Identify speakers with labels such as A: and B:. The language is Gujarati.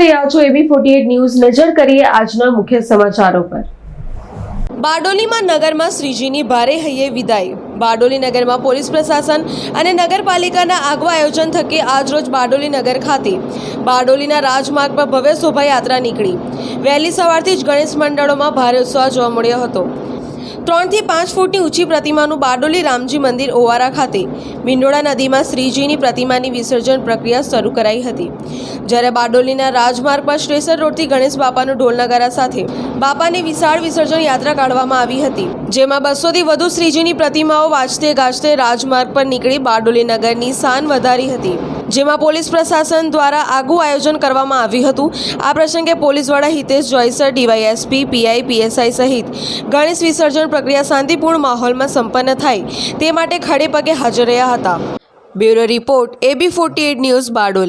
A: રહ્યા છો એબી ફોર્ટી ન્યૂઝ. નજર કરીએ આજના મુખ્ય સમાચારો પર.
B: બારડોલીમાં નગરમાં શ્રીજીની ભારે હૈયે વિદાય. બારડોલી નગરમાં પોલીસ પ્રશાસન અને નગરપાલિકાના આગવા આયોજન થકી આજરોજ બારડોલી નગર ખાતે બારડોલીના રાજમાર્ગ પર ભવ્ય શોભાયાત્રા નીકળી. વહેલી સવારથી જ ગણેશ મંડળોમાં ભારે ઉત્સાહ જોવા મળ્યો હતો. ત્રણથી પાંચ ફૂટની ઊંચી પ્રતિમાનું બારડોલી રામજી મંદિર ઓવારા ખાતે મીંડોળા નદીમાં શ્રીજીની પ્રતિમાની વિસર્જન પ્રક્રિયા શરૂ કરાઈ હતી. જ્યારે બારડોલીના રાજમાર્ગ પર શ્રેસર રોડથી ગણેશ બાપાનું ઢોલનગારા સાથે બાપાની વિશાળ વિસર્જન યાત્રા કાઢવામાં આવી હતી, જેમાં બસોથી વધુ શ્રીજીની પ્રતિમાઓ વાંચતે ગાજતે રાજમાર્ગ પર નીકળી બારડોલી નગરની શાન વધારી હતી. જેમાં પોલીસ પ્રશાસન દ્વારા આગવું આયોજન કરવામાં આવ્યું હતું. આ પ્રસંગે પોલીસ વડા Hitesh Joisar, DYSP, PI, PSI સહિત ગણેશ વિસર્જન પ્રક્રિયા શાંતિપૂર્ણ માહોલમાં સંપન્ન થાય તે માટે ખડે પગે હાજર રહ્યા હતા. Bureau report, AB forty news Bardoli.